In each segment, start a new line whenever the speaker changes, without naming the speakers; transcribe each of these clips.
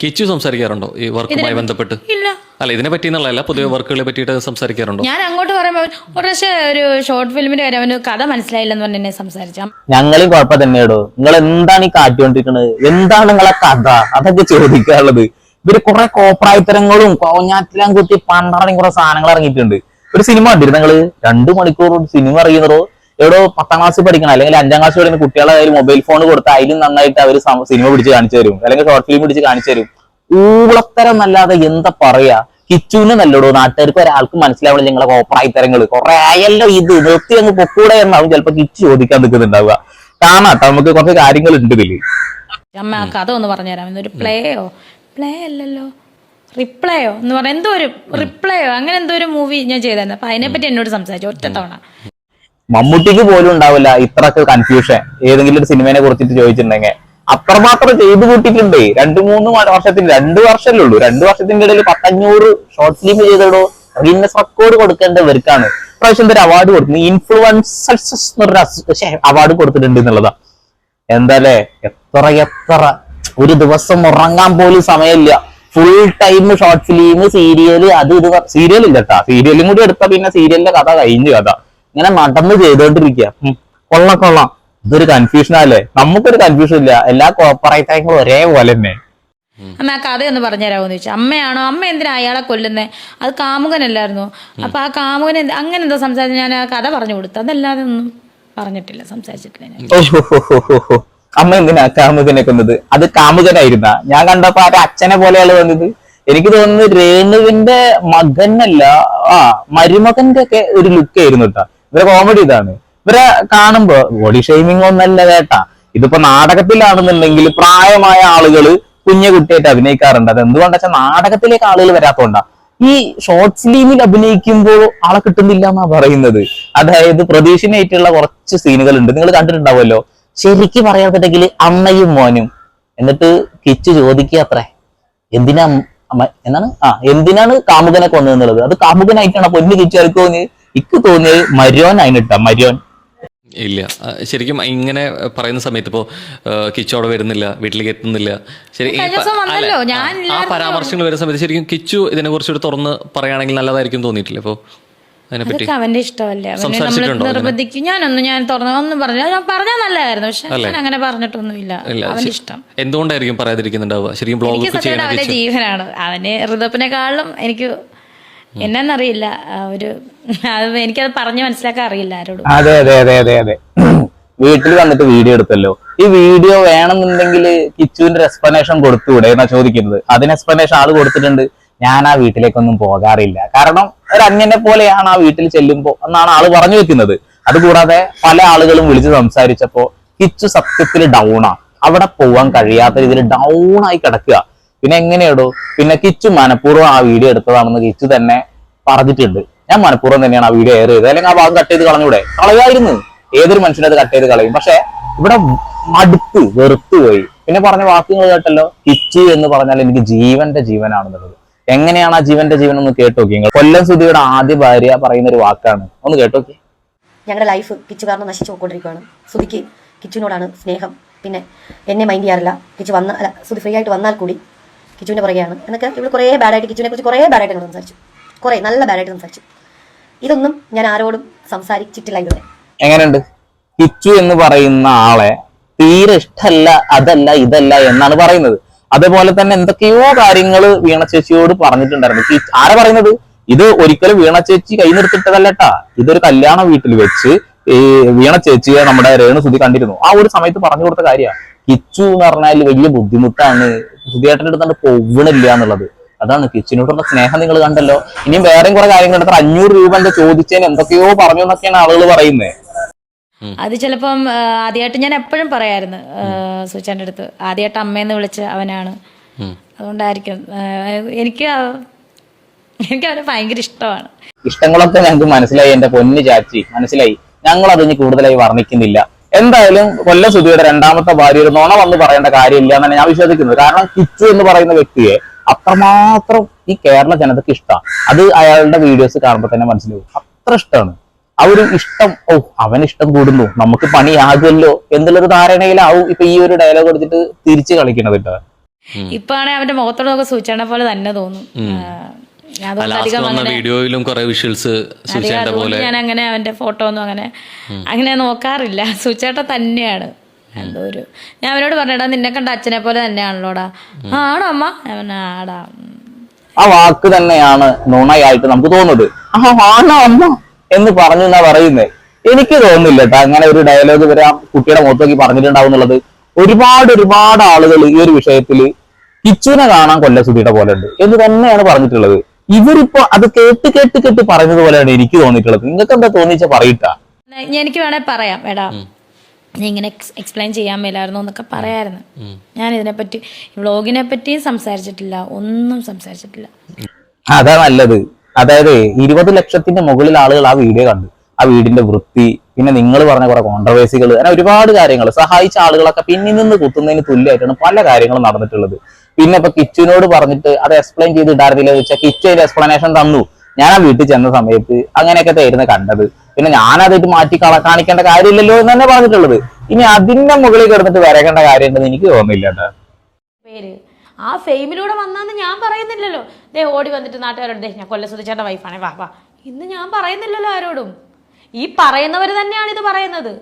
കിച്ചു സംസാരിക്കാറുണ്ടോ ഈ വർക്കുമായി ബന്ധപ്പെട്ട്?
ഇല്ല.
അല്ല ഇതിനെ പറ്റി എന്നുള്ളതല്ല പൊതുവെ വർക്കുകളെ പറ്റിയിട്ട് സംസാരിക്കാറുണ്ടോ?
ഞാൻ അങ്ങോട്ട് പറയുമ്പോൾ ഒരു പ്രാവശ്യം ഒരു ഷോർട്ട് ഫിലിമിന്റെ കാര്യം അവന് കഥ മനസ്സിലായില്ലെന്ന് പറഞ്ഞ് എന്നെ സംസാരിച്ചാൽ
ഞങ്ങളും കുഴപ്പം തന്നെയാടോ നിങ്ങൾ എന്താണ് ഈ കാട്ടിക്കൊണ്ടിരിക്കുന്നത് എന്താണ് നിങ്ങളെ കഥ? അതൊക്കെ ചോദിക്കാനുള്ളത് ഇവർ കുറെ കോപ്രായത്തരങ്ങളും കോഞ്ഞാറ്റിലും കുത്തി പണ്ടറങ്ങി കുറെ സാധനങ്ങൾ ഇറങ്ങിയിട്ടുണ്ട്. ഒരു സിനിമ കണ്ടിരുന്നു നിങ്ങൾ? രണ്ടു മണിക്കൂർ സിനിമ അറിയുന്നതോ? എവിടോ പത്താം ക്ലാസ് പഠിക്കണം. അല്ലെങ്കിൽ അഞ്ചാം ക്ലാസ് പഠിക്കുന്ന കുട്ടികളെ കയ്യിൽ മൊബൈൽ ഫോൺ കൊടുത്ത് അതിലും നന്നായിട്ട് അവർ സിനിമ പിടിച്ച് കാണിച്ചു തരും. അല്ലെങ്കിൽ ഷോർട്ട് ഫിലിം പിടിച്ച് കാണിച്ചു തരും. ഊളത്തരം അല്ലാതെ എന്താ പറയാ? കിച്ചുവിന് നല്ലടോ. നാട്ടുകാർക്ക് ഒരാൾക്ക് മനസ്സിലാവില്ല നിങ്ങളെ കോപ്രായത്തരങ്ങൾ കുറെ ആയല്ലോ ഇത്. നിർത്തി അങ്ങ് പൊക്കൂടെ എന്നാവും ചിലപ്പോ കിച്ചു ചോദിക്കാൻ നിൽക്കുന്നുണ്ടാവുക. കാണാട്ടോ നമുക്ക് കുറച്ച് കാര്യങ്ങൾ ഉണ്ട് ഇതിൽ.
അമ്മ ആ കഥ ഒന്ന് പറഞ്ഞുതരാം. ഇന്നൊരു പ്ലേയോ പ്ലേ അല്ലല്ലോ. റിപ്ലൈയോ എന്ന് പറഞ്ഞ എന്തോ ഒരു റിപ്ലൈയോ അങ്ങനെ എന്തോ ഒരു മൂവി ഞാൻ ചെയ്തായിരുന്നു. അപ്പൊ അതിനെപ്പറ്റി എന്നോട് സംസാരിച്ചു. ഒറ്റ തവണ.
മമ്മൂട്ടിക്ക് പോലും ഉണ്ടാവില്ല ഇത്രക്ക് കൺഫ്യൂഷൻ ഏതെങ്കിലും ഒരു സിനിമയെ കുറിച്ചിട്ട് ചോദിച്ചിട്ടുണ്ടെങ്കിൽ. അത്രമാത്രം ചെയ്തു കൂട്ടിയിട്ടുണ്ട്. രണ്ടു മൂന്ന് വർഷത്തിന് രണ്ട് വർഷമല്ലേ ഉള്ളൂ. രണ്ട് വർഷത്തിന്റെ ഇടയിൽ പത്തഞ്ഞൂറ് ഷോർട്ട് ഫിലിം ചെയ്തിടോ ഗിന്നസ് റെക്കോർഡ് കൊടുക്കേണ്ട വർക്കാണ് പ്രാവശ്യം ഒരു അവാർഡ് കൊടുക്കുന്നത് ഇൻഫ്ലുവൻസ് എന്നൊരു അവാർഡ് കൊടുത്തിട്ടുണ്ട് എന്നുള്ളതാ. എന്തല്ലേ? എത്ര എത്ര. ഒരു ദിവസം ഉറങ്ങാൻ പോലും സമയമില്ല. Full time short film serial അത് ഇത് സീരിയൽ ഇല്ല കേട്ടാ. സീരിയലും കൂടി എടുത്ത പിന്നെ സീരിയലിന്റെ കഥ കഴിഞ്ഞു കഥ ഇങ്ങനെ നടന്ന് ചെയ്തോണ്ടിരിക്കുക കൊള്ള കൊള്ളാം. ഇതൊരു കൺഫ്യൂഷൻ അല്ലേ നമുക്കൊരു കൺഫ്യൂഷൻ ഇല്ല. എല്ലാ കോപ്പറേറ്റങ്ങളും ഒരേപോലെ തന്നെ
അമ്മ ആ കഥ ഒന്ന് പറഞ്ഞുതരാമോന്ന് ചോദിച്ചു. അമ്മയാണോ? അമ്മ എന്തിനാ അയാളെ കൊല്ലുന്നത് അത് കാമുകനല്ലായിരുന്നു? അപ്പൊ ആ കാമുകൻ എന്ത്- അങ്ങനെ എന്തോ സംസാരിച്ചു ഞാൻ ആ കഥ പറഞ്ഞു കൊടുത്തു. അതല്ലാതെ ഒന്നും പറഞ്ഞിട്ടില്ല സംസാരിച്ചിട്ടില്ല ഞാൻ.
അമ്മ എന്തിനാ കാമുകനെ കൊന്നത്? അത് കാമുകനായിരുന്ന. ഞാൻ കണ്ടപ്പോ ആ അച്ഛനെ പോലെയാണ് വന്നത്. എനിക്ക് തോന്നുന്നു രേണുവിന്റെ മകനല്ല ആ മരുമകന്റെ ഒക്കെ ഒരു ലുക്ക് ആയിരുന്നു കേട്ടാ ഇവരെ കോമഡി ഇതാണ്. ഇവരെ കാണുമ്പോ ബോഡി ഷെയ്മിങ് ഒന്നല്ല കേട്ടാ. ഇതിപ്പോ നാടകത്തിലാണെന്നുണ്ടെങ്കിൽ പ്രായമായ ആളുകൾ കുഞ്ഞു കുട്ടിയായിട്ട് അഭിനയിക്കാറുണ്ട്. അത് എന്തുകൊണ്ടാ വെച്ചാൽ നാടകത്തിലേക്ക് ആളുകൾ വരാത്തോണ്ടാ. ഈ ഷോർട്ട് ഫിലിമിൽ അഭിനയിക്കുമ്പോൾ ആളെ കിട്ടുന്നില്ല എന്നാ പറയുന്നത്. അതായത് പ്രതീക്ഷനായിട്ടുള്ള കുറച്ച് സീനുകൾ ഉണ്ട് നിങ്ങൾ കണ്ടിട്ടുണ്ടാവുമല്ലോ. ശരിക്ക് പറയാത്തിട്ടെങ്കിൽ അമ്മയും മോനും. എന്നിട്ട് കിച്ചു ചോദിക്കുക അത്രേ. എന്തിനാ എന്താണ്? ആ എന്തിനാണ് കാമുകനെ കൊന്നതെന്നുള്ളത് അത് കാമുകനായിട്ടാണ് പൊന്നു കിച്ചു തോന്നി ഇക്ക് തോന്നിയത് മര്യോൻ അതിനിട്ട മര്യോൻ.
ഇല്ല. ശരിക്കും ഇങ്ങനെ പറയുന്ന സമയത്ത് ഇപ്പോ ആ, കിച്ചു അവിടെ വരുന്നില്ല വീട്ടിലേക്ക് എത്തുന്നില്ല. ശരി ആ. പരാമർശങ്ങൾ വരുന്ന സമയത്ത് ശരിക്കും കിച്ചു ഇതിനെ കുറിച്ച് തുറന്ന് പറയുകയാണെങ്കിൽ നല്ലതായിരിക്കും തോന്നിയിട്ടില്ല ഇപ്പോ?
അതൊക്കെ അവന്റെ ഇഷ്ടമല്ലേ? അവനെ? നിർബന്ധിക്കും. ഞാനൊന്നും ഞാൻ തുറന്നു ഒന്നും പറഞ്ഞു ഞാൻ പറഞ്ഞാൽ നല്ലതായിരുന്നു. പക്ഷെ ഞാൻ അങ്ങനെ പറഞ്ഞിട്ടൊന്നുമില്ല. അവന്റെ ഇഷ്ടം.
എന്തുകൊണ്ടായിരിക്കും പറയാതിരിക്കുന്നുണ്ടാവുക? ശരിക്കും
എനിക്ക് അവന്റെ ജീവനാണ്. അവന് ഋതപ്പിനെക്കാളും എനിക്ക് എന്നറിയില്ല ഒരു അത് എനിക്കത് പറഞ്ഞു മനസ്സിലാക്കാൻ അറിയില്ല ആരോടും.
അതെ അതെ അതെ അതെ അതെ. വീട്ടിൽ വന്നിട്ട് വീഡിയോ എടുത്തല്ലോ. ഈ വീഡിയോ വേണമെന്നുണ്ടെങ്കിൽ കിച്ചുവിന്റെ എക്സ്പ്ലനേഷൻ കൊടുത്തുകൂടെ എന്നാ ചോദിക്കുന്നത്? അതിന് എക്സ്പ്ലനേഷൻ ആൾ കൊടുത്തിട്ടുണ്ട്. ഞാൻ ആ വീട്ടിലേക്കൊന്നും പോകാറില്ല. കാരണം ഒരു അന്യനെ പോലെയാണ് ആ വീട്ടിൽ ചെല്ലുമ്പോ എന്നാണ് ആൾ പറഞ്ഞു വെക്കുന്നത്. അതുകൂടാതെ പല ആളുകളും വിളിച്ച് സംസാരിച്ചപ്പോ കിച്ചു സത്യത്തിൽ ഡൗണാ അവിടെ പോവാൻ കഴിയാത്ത രീതിയിൽ ഡൗൺ ആയി കിടക്കുക. പിന്നെ എങ്ങനെയാടോ? പിന്നെ കിച്ചു മനഃപൂർവം ആ വീഡിയോ എടുത്തതാണെന്ന് കിച്ചു തന്നെ പറഞ്ഞിട്ടുണ്ട്. ഞാൻ മനഃപൂർവം തന്നെയാണ് ആ വീഡിയോ എയർ ചെയ്തത്. അല്ലെങ്കിൽ ആ ഭാഗം കട്ട് ചെയ്ത് കളഞ്ഞൂടെ? കളയായിരുന്നു. ഏതൊരു മനുഷ്യനത് കട്ട് ചെയ്ത് കളയും. പക്ഷെ ഇവിടെ മടുത്ത് വെറുത്തു പോയി പിന്നെ പറഞ്ഞ വാക്കുകൾ കേട്ടല്ലോ? കിച്ചു എന്ന് പറഞ്ഞാൽ എനിക്ക് ജീവന്റെ ജീവനാണെന്നുള്ളത്. എങ്ങനെയാണ് ആ ജീവന്റെ ജീവൻ ഒന്ന് കേട്ടോക്കി നിങ്ങൾ? കൊല്ലം സുധിയുടെ ആദ്യ ഭാര്യ പറയുന്ന ഒരു വാക്കാണ്. ഒന്ന് കേട്ടോക്കി
ഞങ്ങളുടെ ലൈഫ് കിച്ചു കാരണം നശിച്ചു പോയിക്കൊണ്ടിരിക്കുകയാണ്. സുധിക്ക് കിച്ചുവിനോടാണ് സ്നേഹം. പിന്നെ എന്നെ മൈൻഡ് ചെയ്യാറില്ല. കിച്ചു വന്ന സുധി ഫ്രീ ആയിട്ട് വന്നാൽ കൂടി കിച്ചുവിന്റെ പുറകെയാണ്. എന്നൊക്കെ ഇവൾ കുറേ ബാഡായിട്ട് കിച്ചുവിനെ കുറിച്ച് കുറേ ബാഡായിട്ട് ഞങ്ങൾ സംസാരിച്ചു. കുറേ നല്ല ബാഡായിട്ട് സംസാരിച്ചു. ഇതൊന്നും ഞാൻ ആരോടും സംസാരിച്ചിട്ടില്ല ഇതുവരെ.
എങ്ങനെയുണ്ട്? കിച്ചു എന്ന് പറയുന്ന ആളെ തീരെ ഇഷ്ടല്ല അതല്ല ഇതല്ല എന്നാണ് പറയുന്നത്. അതേപോലെ തന്നെ എന്തൊക്കെയോ കാര്യങ്ങൾ വീണ ചേച്ചിയോട് പറഞ്ഞിട്ടുണ്ടായിരുന്നു. ആരാ പറയുന്നത്? ഇത് ഒരിക്കലും വീണ ചേച്ചി കൈ നിർത്തിട്ടതല്ലട്ടാ ഇതൊരു കല്യാണ വീട്ടിൽ വെച്ച് ഈ വീണ ചേച്ചിയെ നമ്മുടെ രേണു സുധി കണ്ടിരുന്നു. ആ ഒരു സമയത്ത് പറഞ്ഞു കൊടുത്ത കാര്യമാണ്. കിച്ചു എന്ന് പറഞ്ഞാൽ വലിയ ബുദ്ധിമുട്ടാണ്. സുധിയേട്ടന്റെ അടുത്ത് പോവണില്ല എന്നുള്ളത്. അതാണ് കിച്ചിനോടുള്ള സ്നേഹം നിങ്ങൾ കണ്ടല്ലോ. ഇനിയും വേറെയും കുറെ കാര്യങ്ങൾ എത്ര അഞ്ഞൂറ് രൂപ എന്താ ചോദിച്ചതിന് എന്തൊക്കെയോ പറഞ്ഞു എന്നൊക്കെയാണ് ആളുകൾ പറയുന്നത്
അത് ചിലപ്പം ആദ്യമായിട്ട് ഞാൻ എപ്പോഴും പറയായിരുന്നു സുചാന്റെ അടുത്ത്. ആദ്യമായിട്ട് അമ്മയെന്ന് വിളിച്ച അവനാണ്. അതുകൊണ്ടായിരിക്കും എനിക്ക് എനിക്ക് അവനെ ഭയങ്കര ഇഷ്ടമാണ്.
ഇഷ്ടങ്ങളൊക്കെ ഞങ്ങൾക്ക് മനസ്സിലായി. എന്റെ പൊന്ന് ചാച്ചി മനസ്സിലായി. ഞങ്ങൾ അതിന് കൂടുതലായി വർണിക്കുന്നില്ല. എന്തായാലും കൊല്ലം സുധിയുടെ രണ്ടാമത്തെ ഭാര്യ ഒരു നുണ വന്ന് പറയേണ്ട കാര്യമില്ല എന്നാണ് ഞാൻ വിശ്വസിക്കുന്നത്. കാരണം കിച്ചു എന്ന് പറയുന്ന വ്യക്തിയെ അത്രമാത്രം ഈ കേരള ജനതയ്ക്ക് ഇഷ്ടമാണ്. അത് അയാളുടെ വീഡിയോസ് കാണുമ്പോൾ തന്നെ മനസ്സിലാവും. അത്ര ഇഷ്ടമാണ്. ആ ഒരു ഇഷ്ടം ഓ അവൻ ഇഷ്ടം കൂടുന്നു. നമുക്ക് പണിയാകുമല്ലോ എന്നുള്ളൊരു ധാരണയിലാവും ഇപ്പൊ ഈ ഒരു ഡയലോഗ് എടുത്തിട്ട് തിരിച്ചു കളിക്കണത് കേട്ടോ.
ഇപ്പൊ ആണെങ്കിൽ അവന്റെ മുഖത്തോടൊക്കെ സൂചന പോലെ തന്നെ തോന്നും. ആ,
വീഡിയോയിലും കുറെ വിഷ്വൽസ് പോലെ
ഞാൻ അങ്ങനെ അവന്റെ ഫോട്ടോ ഒന്നും അങ്ങനെ അങ്ങനെ നോക്കാറില്ല. സുചേട്ട തന്നെയാണ്. എന്തോ ഒരു ഞാൻ അവനോട് പറഞ്ഞടാ നിന്നെ കണ്ട അച്ഛനെ പോലെ തന്നെയാണല്ലോടാ. "ആ, ആണോ അമ്മ? അവനാടാ ആടാ
ആ വാക്ക് തന്നെയാണ് നുണയായിട്ട് നമുക്ക് തോന്നുന്നത്. ആ ആണോ അമ്മ? എന്ന് പറഞ്ഞു എന്നാ പറയുന്നത് എനിക്ക് തോന്നുന്നില്ല കേട്ടോ അങ്ങനെ ഒരു ഡയലോഗ് വരാം കുട്ടിയുടെ മുഖത്ത് നോക്കി പറഞ്ഞിട്ടുണ്ടാവും എന്നുള്ളത്. ഒരുപാട് ഒരുപാട് ആളുകൾ ഈ ഒരു വിഷയത്തിൽ കിച്ചുവിനെ കാണാൻ കൊല്ലസുതിയുടെ പോലെ ഉണ്ട് എന്ന് തന്നെയാണ് പറഞ്ഞിട്ടുള്ളത്. ഇവരിപ്പോ അത് കേട്ട് കേട്ട് കേട്ട് പറയുന്നത് പോലെയാണ് എനിക്ക് തോന്നിയിട്ടുള്ളത്. നിങ്ങൾക്ക് എന്താ തോന്നിച്ച പറയിട്ടാ
ഞാൻ- എനിക്ക് വേണേ പറയാം. എടാ നീ ഇങ്ങനെ എക്സ്പ്ലെയിൻ ചെയ്യാൻ മേലായിരുന്നു എന്നൊക്കെ പറയായിരുന്നു. ഞാൻ ഇതിനെപ്പറ്റി വ്ളോഗിനെ പറ്റിയും സംസാരിച്ചിട്ടില്ല. ഒന്നും സംസാരിച്ചിട്ടില്ല.
അതാ നല്ലത്. അതായത് ഇരുപത് ലക്ഷത്തിന്റെ മുകളിൽ ആളുകൾ ആ വീഡിയോ കണ്ടു. ആ വീടിന്റെ വൃത്തി പിന്നെ നിങ്ങൾ പറഞ്ഞ കുറെ കോൺട്രവേഴ്സികൾ അങ്ങനെ ഒരുപാട് കാര്യങ്ങൾ സഹായിച്ച ആളുകളൊക്കെ പിന്നിൽ നിന്ന് കുത്തുന്നതിന് തുല്യമായിട്ടാണ് പല കാര്യങ്ങളും നടന്നിട്ടുള്ളത്. പിന്നെ ഇപ്പൊ കിച്ചുവിനോട് പറഞ്ഞിട്ട് അത് എക്സ്പ്ലെയിൻ ചെയ്ത് ഇടാറില്ല വെച്ചാൽ കിച്ചു അതിന്റെ എക്സ്പ്ലനേഷൻ തന്നു. ഞാൻ ആ വീട്ടിൽ ചെന്ന സമയത്ത് അങ്ങനെയൊക്കെ തരുന്ന കണ്ടത്. പിന്നെ ഞാനതായിട്ട് മാറ്റി കള- കാണിക്കേണ്ട കാര്യമില്ലല്ലോ എന്ന് തന്നെ പറഞ്ഞിട്ടുള്ളത്. ഇനി അതിന്റെ മുകളിൽ കിടന്നിട്ട് വരേണ്ട കാര്യമുണ്ടെന്ന് എനിക്ക് തോന്നുന്നില്ല
പേര്. ആ ഫെയിമിലൂടെ വന്നാന്ന് ഞാൻ പറയുന്നില്ലല്ലോ. ദേ ഓടി വന്നിട്ട് നാട്ടുകാരോട് ദേ ഞാൻ കൊല്ലസുതിച്ചേട്ട വൈഫാണേ വാ വാ. ഇന്ന് ഞാൻ പറയുന്നില്ലല്ലോ ആരോടും. ഈ പറയുന്നവർ തന്നെയാണ് ഇത് പറയുന്നത്.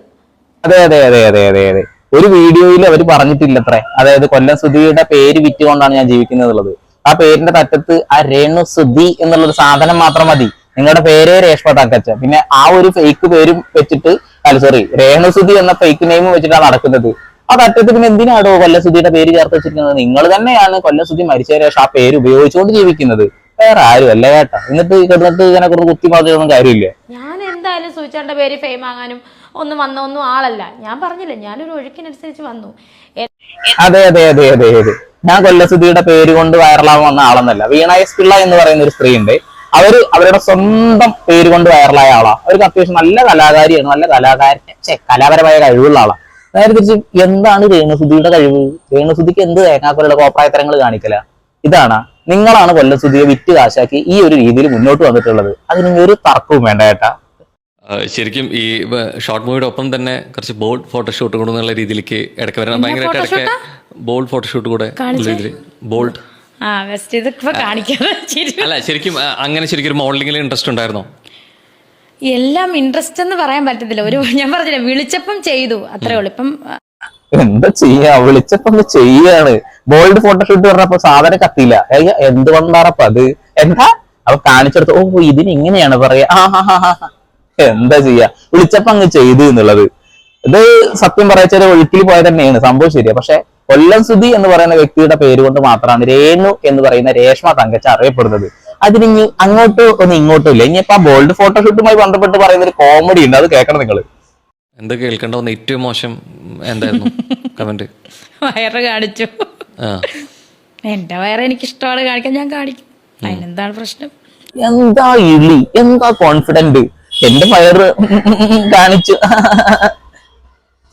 അതെ അതെ അതെ അതെ അതെ അതെ. ഒരു വീഡിയോയിൽ അവർ പറഞ്ഞിട്ടില്ലത്രേ. അതായത് കൊല്ലം സുധിയുടെ പേര് വിറ്റുകൊണ്ടാണ് ഞാൻ ജീവിക്കുന്നത് ആ പേരിന്റെ തറ്റത്ത് ആ രേണു സുധി എന്നുള്ളൊരു സാധനം മാത്രം മതി. നിങ്ങളുടെ പേരേ രേഷ്മ തങ്കച്ച പിന്നെ ആ ഒരു ഫേക്ക് പേരും വെച്ചിട്ട് അല്ല സോറി രേണു സുധി എന്ന ഫേക്ക് നെയിമും വെച്ചിട്ടാണ് നടക്കുന്നത്. ആ തറ്റത്ത് പിന്നെ എന്തിനാടോ കൊല്ലസുധിയുടെ പേര് ചേർത്ത് വെച്ചിരിക്കുന്നത്? നിങ്ങൾ തന്നെയാണ് കൊല്ലസുധി മരിച്ചതിന് ശേഷം ആ പേര് ഉപയോഗിച്ചുകൊണ്ട് ജീവിക്കുന്നത്. വേറെ ആരും അല്ല കേട്ടാ. എന്നിട്ട് കിടന്നിട്ട് ഇതിനെ കുറിച്ച് കുത്തി കാര്യമില്ല.
ഞാൻ എന്തായാലും സൂചിച്ചേട്ടന്റെ പേര് ഫെയിം ആകാനും ഒന്നും വന്ന ഒന്നും ആളല്ല. ഞാൻ പറഞ്ഞില്ല ഞാനൊരു ഒഴുക്കിനനുസരിച്ച് വന്നു.
അതെ അതെ അതെ അതെ അതെ. ഞാൻ കൊല്ലസുധിയുടെ പേര് കൊണ്ട് വൈറലാവാൻ വന്ന ആളെന്നല്ല. വീണ എസ് പിള്ള എന്ന് പറയുന്ന ഒരു സ്ത്രീ ഉണ്ട് അവർ അവരുടെ സ്വന്തം പേര് കൊണ്ട് വൈറലായ ആളാ. അവർക്ക് അത്യാവശ്യം നല്ല കലാകാരിയാണ് നല്ല കലാകാരൻ കലാപരമായ കഴിവുള്ള ആളാ. നേരെ തിരിച്ച് എന്താണ് രേണുസുധിയുടെ കഴിവ്? രേണുസുധിക്ക് എന്ത് തേങ്ങാക്കൊലുള്ള കോപ്രായത്തരങ്ങൾ കാണിക്കല? ഇതാണ് നിങ്ങളാണ് കൊല്ലസുധിയെ വിറ്റ് കാശാക്കി ഈ ഒരു രീതിയിൽ മുന്നോട്ട് വന്നിട്ടുള്ളത്. അതിന് ഒരു തർക്കവും വേണ്ട ഏട്ടാ.
ശരിക്കും ഈ ഷോർട്ട് മൂവിയുടെ ഒപ്പം തന്നെ കുറച്ച് ബോൾഡ് ഫോട്ടോഷൂട്ട് കൂടെ എന്നുള്ള രീതിയിലേക്ക് ഇടയ്ക്ക് വരണം. ഭയങ്കരമായിട്ട് ഇടയ്ക്ക് ബോൾഡ് ഫോട്ടോഷൂട്ട് കൂടെ ബോൾഡ്. അല്ല ശരിക്കും അങ്ങനെ ശരിക്കും ഒരു മോഡലിംഗിൽ ഇൻട്രസ്റ്റ് ഉണ്ടായിരുന്നോ?
എല്ലാം ഇൻട്രസ്റ്റ് എന്ന് പറയാൻ പറ്റത്തില്ല. ഒരു ഞാൻ പറഞ്ഞില്ല വിളിച്ചപ്പം ചെയ്തു. അത്രേ ഉള്ളു. ഇപ്പം
എന്താ ചെയ്യാ? വിളിച്ചപ്പം ചെയ്യാണ്. ബോൾഡ് ഫോട്ടോഷൂട്ട് പറഞ്ഞപ്പോ സാധനം കത്തിയില്ല. എന്ത് വന്നാറപ്പ അത്? എന്താ? അവ കാണിച്ചെടുത്ത് ഓ ഇതിന് ഇങ്ങനെയാണ് പറയാ. ആ ഹാ ഹാ ഹാ. എന്താ ചെയ്യാ? വിളിച്ചപ്പോ അങ്ങ് ചെയ്തു എന്നുള്ളത്. ഇത് സത്യം പറയച്ചാൽ ഒഴുക്കിൽ പോയത് തന്നെയാണ്. സംഭവം ശരിയാ. പക്ഷെ കൊല്ലം സുധി എന്ന് പറയുന്ന വ്യക്തിയുടെ പേര് കൊണ്ട് മാത്രമാണ് രേണു എന്ന് പറയുന്ന രേഷ്മ തങ്കച്ച അറിയപ്പെടുന്നത്. അതിന് ഇനി അങ്ങോട്ടോ ഒന്ന് ഇങ്ങോട്ടും ഇല്ല. ഇനിയിപ്പോ ആ ബോൾഡ് ഫോട്ടോഷൂട്ടുമായി ബന്ധപ്പെട്ട് പറയുന്ന ഒരു കോമഡി ഉണ്ട്. അത് കേൾക്കണം നിങ്ങൾ
എന്ത് കേൾക്കണ്ട വന്ന ഏറ്റവും മോശം എന്തായിരുന്നു? കമന്റ്
വയറ് കാണിച്ചു. എന്റെ വയറ് എനിക്ക് ഇഷ്ടമാണ് കാണിക്കാൻ ഞാൻ കാണിക്കും. അതിനെന്താണ് പ്രശ്നം?
എന്താ ഇളി? എന്താ കോൺഫിഡന്റ് എന്റെ വയറ് കാണിച്ചു.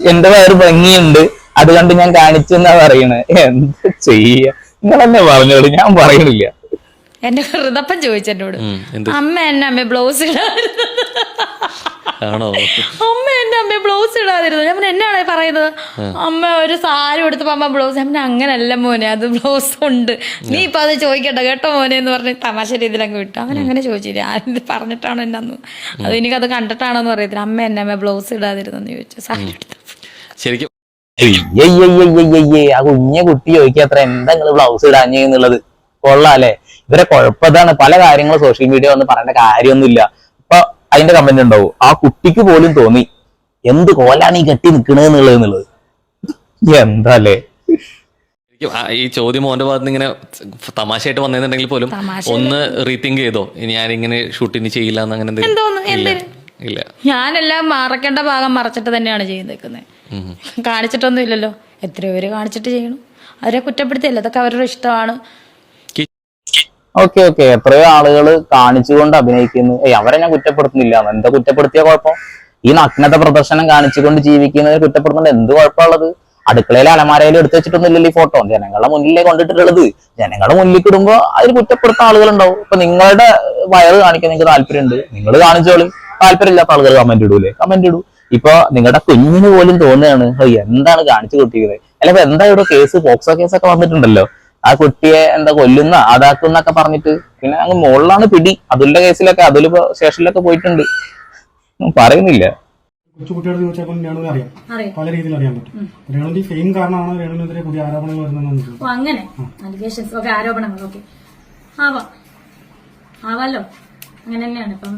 എന്റെ വയറ് ഭംഗിയുണ്ട്. അത് കണ്ട് ഞാൻ കാണിച്ചു എന്നാ പറയണേ. എന്താ ചെയ്യ? നിങ്ങൾ തന്നെ പറഞ്ഞോളൂ. ഞാൻ പറയണില്ല.
എന്റെ ഹൃദപ്പൻ ചോദിച്ചു എന്നോട് അമ്മ എന്നെ അമ്മ ബ്ലൗസ് ഇടാതിരുന്നു
ആണോ
അമ്മ എന്റെ അമ്മ ബ്ലൗസ് ഇടാതിരുന്നു ഞാൻ എന്നാണ് പറയുന്നത് അമ്മ ഒരു സാരി എടുത്തപ്പോ അമ്മ ബ്ലൗസ് അമ്മ അങ്ങനല്ല മോനെ അത് ബ്ലൗസ് ഉണ്ട് നീ ഇപ്പൊ അത് ചോദിക്കണ്ട കേട്ടോ മോനെ എന്ന് പറഞ്ഞ് തമാശ രീതിയിൽ അങ്ങ് വിട്ടു അവൻ അങ്ങനെ ചോദിച്ചില്ല ആരും പറഞ്ഞിട്ടാണോ എന്നെ അന്ന് അത് എനിക്കത് കണ്ടിട്ടാണോ എന്ന് അറിയത്തില്ല അമ്മ എന്നെ അമ്മ ബ്ലൗസ് ഇടാതിരുന്നു എന്ന് ചോദിച്ചു സാരി എടുത്തു
ശരിക്കും
ആ കുഞ്ഞ കുട്ടി ചോദിക്കാത്ര എന്താ നിങ്ങൾ ബ്ലൗസ് ഇടാഞ്ഞെന്നുള്ളത് കൊള്ളാല്ലേ ഇവരെ കുഴപ്പതാണ് പല കാര്യങ്ങളും സോഷ്യൽ മീഡിയ വന്ന് പറയേണ്ട കാര്യമൊന്നുമില്ല. അപ്പൊ അതിന്റെ കമന്റ് ഉണ്ടാവും. ആ കുട്ടിക്ക് പോലും തോന്നി എന്ത് കോലാണ് ഈ കെട്ടി നിൽക്കണത് എന്നുള്ളത് എന്നുള്ളത്. എന്താല്ലേ?
ശരിക്കും ഈ ചോദ്യം മോന്റെ ഭാഗത്ത് ഇങ്ങനെ തമാശയായിട്ട് വന്നിട്ടുണ്ടെങ്കിൽ പോലും ഒന്ന് റീതിങ്ക് ചെയ്തോ? ഇനി ഞാനിങ്ങനെ ഷൂട്ടിന് ചെയ്യില്ല എന്ന് അങ്ങനെ ഇല്ല. ഇല്ല.
ഞാനെല്ലാം മറക്കേണ്ട ഭാഗം മറച്ചിട്ട് തന്നെയാണ് ചെയ്തേക്കുന്നത്. കാണിച്ചിട്ടൊന്നും ഇല്ലല്ലോ. എത്രയോ പേര് കാണിച്ചിട്ട് ചെയ്യണം. അവരെ കുറ്റപ്പെടുത്തിയല്ലോ? അതൊക്കെ അവരുടെ ഇഷ്ടമാണ്.
Okay okay. എത്രയോ ആളുകൾ കാണിച്ചുകൊണ്ട് അഭിനയിക്കുന്നു. ഏയ് അവരെ ഞാൻ കുറ്റപ്പെടുത്തുന്നില്ല എന്താ കുറ്റപ്പെടുത്തിയ കുഴപ്പം? ഈ നഗ്നത പ്രദർശനം കാണിച്ചുകൊണ്ട് ജീവിക്കുന്നതിന് കുറ്റപ്പെടുത്തുന്നത് എന്ത് കുഴപ്പമുള്ളത്? അടുക്കളയിലെ അലമാരയിൽ എടുത്തു വെച്ചിട്ടൊന്നുമില്ലല്ലോ ഈ ഫോട്ടോ. ജനങ്ങളുടെ മുന്നിലേ കൊണ്ടിട്ടുള്ളത് ജനങ്ങളുടെ മുന്നിൽ ഇടുമ്പോ അതിൽ കുറ്റപ്പെടുത്തുന്ന ആളുകളുണ്ടാവും. ഇപ്പൊ നിങ്ങളുടെ വയറ് കാണിക്കാൻ നിങ്ങൾക്ക് താല്പര്യമുണ്ട്. നിങ്ങൾ കാണിച്ചോളി. താല്പര്യമില്ലാത്ത ആളുകൾ കമന്റ് ഇടൂലേ. കമന്റ് ഇടൂ. ഇപ്പൊ നിങ്ങളുടെ കുഞ്ഞിന് പോലും തോന്നുകയാണ് "ഹോ, എന്താണ് കാണിച്ചു കൂട്ടിയത് അല്ലെങ്കിൽ എന്താ ഇവിടെ കേസ് പോക്സോ കേസൊക്കെ വന്നിട്ടുണ്ടല്ലോ. ആ കുട്ടിയെ എന്താ കൊല്ലുന്ന അതാക്കുന്നൊക്കെ പറഞ്ഞിട്ട് പിന്നെ അങ്ങ് മുകളിലാണ് പിടി. അതുലിന്റെ കേസിലൊക്കെ അതുലിപ്പോ സ്റ്റേഷനിലൊക്കെ പോയിട്ടുണ്ട്. പറയുന്നില്ല.
കൊച്ചു കുട്ടിയോട് ചോദിച്ചപ്പോൾ രേണുവിനെ അറിയാം.
അറിയാം.
പല രീതിയിൽ അറിയാൻ പറ്റും. രേണുവിന്റെ ഫെയിം കാരണമാണ് രേണുവിനെതിരെ പുതിയ ആരോപണങ്ങൾ
അങ്ങനെ. അലിഗേഷൻസ് ഓക്കെ ആരോപണങ്ങൾ ഓക്കെ ആവാം. ആവാലോ? അങ്ങനെ തന്നെയാണ്. ഇപ്പം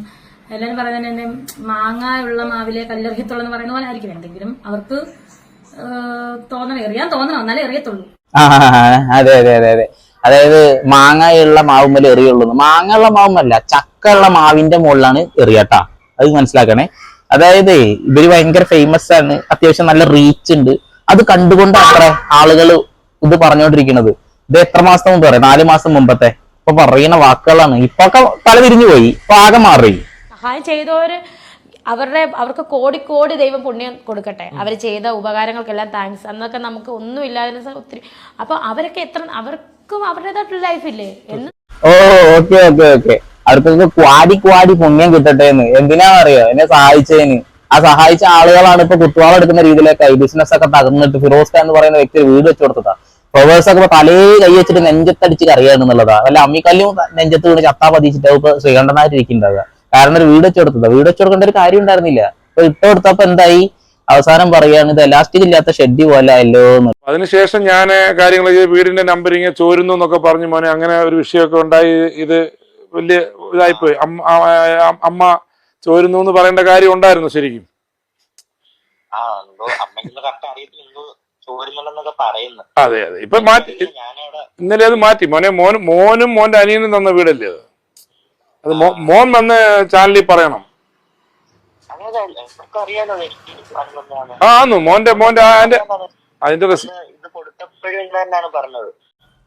എല്ലാവരും പറയുന്നത് തന്നെ മാങ്ങ ഉള്ള മാവിലെ കല്ലെറിയത്തുള്ളൂ എന്ന് പറയുന്ന പോലെ ആയിരിക്കും. എന്തെങ്കിലും അവർക്ക് തോന്നണം എറിയാൻ തോന്നണം. എന്നാലേ എറിയത്തുള്ളൂ.
അതെ അതെ അതെ അതെ. അതായത് മാങ്ങയുള്ള മാവുമ്മൽ എറിയുള്ളൂ. മാങ്ങയുള്ള മാവുമല്ല ചക്കയുള്ള മാവിന്റെ മുകളിലാണ് എറിയട്ടാ അത് മനസ്സിലാക്കണേ. അതായത് ഇവർ ഭയങ്കര ഫേമസ് ആണ്. അത്യാവശ്യം നല്ല റീച്ച് ഉണ്ട്. അത് കണ്ടുകൊണ്ട് അത്ര ആളുകൾ ഇത് പറഞ്ഞുകൊണ്ടിരിക്കുന്നത് ഇത് എത്ര മാസം മുമ്പ് പറയാം? നാല് മാസം മുമ്പത്തെ. ഇപ്പൊ പറയുന്ന വാക്കുകളാണ്. ഇപ്പൊ ഒക്കെ തല തിരിഞ്ഞു പോയി. ഇപ്പൊ ആകെ മാറി.
സഹായം ചെയ്തവര് അവരുടെ അവർക്ക് കോടി കോടി ദൈവം പുണ്യം കൊടുക്കട്ടെ. അവർ ചെയ്ത ഉപകാരങ്ങൾക്കെല്ലാം താങ്ക്സ് അന്നൊക്കെ നമുക്ക് ഒന്നും ഇല്ലാതിരുന്ന ഒത്തിരി അപ്പൊ അവരൊക്കെ എത്ര അവർക്കും അവരുടേതായിട്ടുള്ള ലൈഫില്ലേ എന്ന്
ഓ ഓക്കെ ഓക്കെ ഓക്കെ. അവർക്കൊക്കെ ക്വാടി ക്വാടി പുണ്യം കിട്ടട്ടെ എന്ന്. എന്തിനാണെന്നറിയോ എന്നെ സഹായിച്ചതിന്. ആ സഹായിച്ച ആളുകളാണ് ഇപ്പൊ കുത്തുവാള എടുക്കുന്ന രീതിയിലൊക്കെ ബിസിനസ് ഒക്കെ തകർന്നിട്ട് ഫിറോസ് ഖാൻ എന്ന് പറയുന്ന വ്യക്തി വീട് വെച്ച് കൊടുത്തതാ ഫ്ലവേഴ്സ് ഒക്കെ തലേ കൈ വെച്ചിട്ട് നെഞ്ചത്തടിച്ച് കറിയാണെന്നുള്ളതാ അല്ല അമ്മിക്കല്ലും നെഞ്ചത്ത് വീണ് ചത്താ പതിച്ചിട്ട് ഇപ്പൊ ശ്രീകണ്ഠനായിട്ട് ഇരിക്കുന്നുണ്ടാവുക കാരണം ഒരു വീട് വെച്ചുകൊടുത്തതാ വീട് വെച്ചുകൊടുക്കേണ്ട ഒരു കാര്യം ഉണ്ടായിരുന്നില്ല. അപ്പൊ ഇട്ട് കൊടുത്തപ്പോ എന്തായി? അവസാനം പറയാണ് ഇത് എലാസ്റ്റിക് ഇല്ലാത്ത ഷെഡ് പോലെ അല്ലോ എന്ന്.
അതിനുശേഷം ഞാൻ കാര്യങ്ങൾ വീടിന്റെ നമ്പറിങ് ചോരുന്നു എന്നൊക്കെ പറഞ്ഞു മോനെ. അങ്ങനെ ഒരു വിഷയമൊക്കെ ഉണ്ടായി. ഇത് വലിയ ഇതായിപ്പോയി. അമ്മ അമ്മ ചോരുന്നു എന്ന് പറയേണ്ട കാര്യം ഉണ്ടായിരുന്നു ശരിക്കും. അതെ അതെ. ഇപ്പൊ മാറ്റി ഇന്നലെ അത് മാറ്റി. മോനെ മോനും മോനും മോന്റെ അനിയനും തന്ന വീടല്ലേ അത്? അത് മോൻ വന്ന് ചാനലിൽ പറയണം. ആ ആന്നു മോന്റെ മോന്റെ അതിന്റെ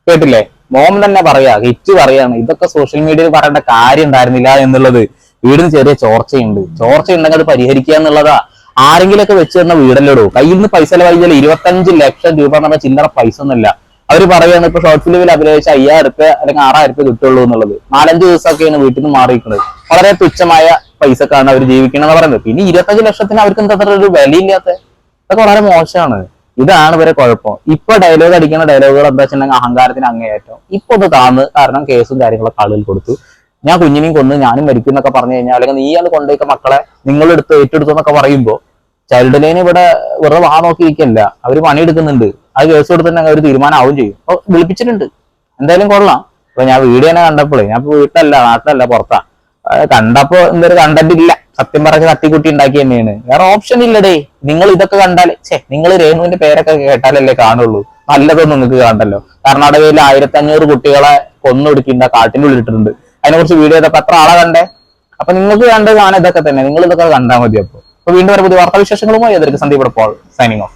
കേട്ടില്ലേ? മോം തന്നെ പറയാ ഹിറ്റ് പറയാണ് ഇതൊക്കെ സോഷ്യൽ മീഡിയയിൽ പറയേണ്ട കാര്യം ഉണ്ടായിരുന്നില്ല എന്നുള്ളത്. വീടിന് ചെറിയ ചോർച്ചയുണ്ട്. ചോർച്ച ഉണ്ടെങ്കിൽ അത് പരിഹരിക്കുക എന്നുള്ളതാ. ആരെങ്കിലൊക്കെ വെച്ച് തന്ന വീടല്ലോടൂ കയ്യിൽ നിന്ന് പൈസ ചെലവഴിച്ചാൽ ഇരുപത്തഞ്ച് ലക്ഷം രൂപ എന്ന് പറഞ്ഞ ചില്ലറ പൈസ ഒന്നുമില്ല. അവർ പറയുകയാണ് ഇപ്പൊ ഷോർട്ട് ഫിലിമിൽ അഭിനയിച്ച അയ്യായിരം റുപ്യ അല്ലെങ്കിൽ ആറായിരം റുപ്യ കിട്ടുള്ളൂ എന്നുള്ളത്. നാലഞ്ച് ദിവസമൊക്കെയാണ് വീട്ടിൽ നിന്ന് മാറിയിരിക്കുന്നത്. വളരെ തുച്ഛമായ പൈസക്കാണ് അവർ ജീവിക്കണമെന്ന് പറയുന്നത്. പിന്നെ ഇരുപത്തഞ്ച് ലക്ഷത്തിന് അവർക്ക് എന്താ അത്ര ഒരു വിലയില്ലാത്ത? അതൊക്കെ വളരെ മോശമാണ്. ഇതാണ് ഇവരെ കുഴപ്പം. ഇപ്പൊ ഡയലോഗ് അടിക്കുന്ന ഡയലോഗുകൾ എന്താ വെച്ചിട്ടുണ്ടെങ്കിൽ അഹങ്കാരത്തിന് അങ്ങേയറ്റം. ഇപ്പൊ ഒന്ന് താന്ന് കാരണം കേസും കാര്യങ്ങളൊക്കെ ആളുകൾ കൊടുത്തു. ഞാൻ കുഞ്ഞിനെയും കൊന്ന് ഞാനും മരിക്കും എന്നൊക്കെ പറഞ്ഞു കഴിഞ്ഞാൽ അല്ലെങ്കിൽ നീ അത് കൊണ്ടുപോയിക്ക മക്കളെ നിങ്ങളെടുത്ത് ഏറ്റെടുത്തു എന്നൊക്കെ പറയുമ്പോൾ ചൈൽഡ് ലൈൻ ഇവിടെ വെറുതെ വാ നോക്കിയിരിക്കല്ല. അവർ പണിയെടുക്കുന്നുണ്ട്. അത് കേസ് കൊടുത്തിട്ടുണ്ടെങ്കിൽ ഒരു തീരുമാനമാവും ചെയ്യും. അപ്പൊ വിളിപ്പിച്ചിട്ടുണ്ട്. എന്തായാലും കൊള്ളാം. അപ്പൊ ഞാൻ വീഡിയോ തന്നെ കണ്ടപ്പോഴേ ഞാൻ വീട്ടിലല്ല നാട്ടിലല്ല പുറത്താ. കണ്ടപ്പോ എന്തൊരു കണ്ടന്റ് ഇല്ല. സത്യം പറഞ്ഞ തട്ടിക്കുട്ടി ഉണ്ടാക്കി തന്നെയാണ്. വേറെ ഓപ്ഷൻ ഇല്ലടേ. നിങ്ങൾ ഇതൊക്കെ കണ്ടാൽ ഛേ നിങ്ങൾ രേണുവിന്റെ പേരൊക്കെ കേട്ടാലല്ലേ കാണുള്ളൂ. നല്ലതൊന്നും നിങ്ങൾക്ക് കാണണ്ടല്ലോ. കർണാടകയിൽ ആയിരത്തി അഞ്ഞൂറ് കുട്ടികളെ കൊന്നൊടുക്കിണ്ട കാട്ടിനുള്ളിൽ ഇട്ടിട്ടുണ്ട് അതിനെ കുറിച്ച് വീഡിയോ ചെയ്തപ്പോ എത്ര ആളെ കണ്ടേ. അപ്പൊ നിങ്ങൾക്ക് കണ്ട് കാണാൻ ഇതൊക്കെ തന്നെ. നിങ്ങൾ ഇതൊക്കെ കണ്ടാൽ മതി അപ്പൊ. വീണ്ടും ഒരു പുതിയ വാർത്താവിശേഷങ്ങളുമായി. എതിർക്ക് സന്ദീപ് സൈനിങ് ഓഫ്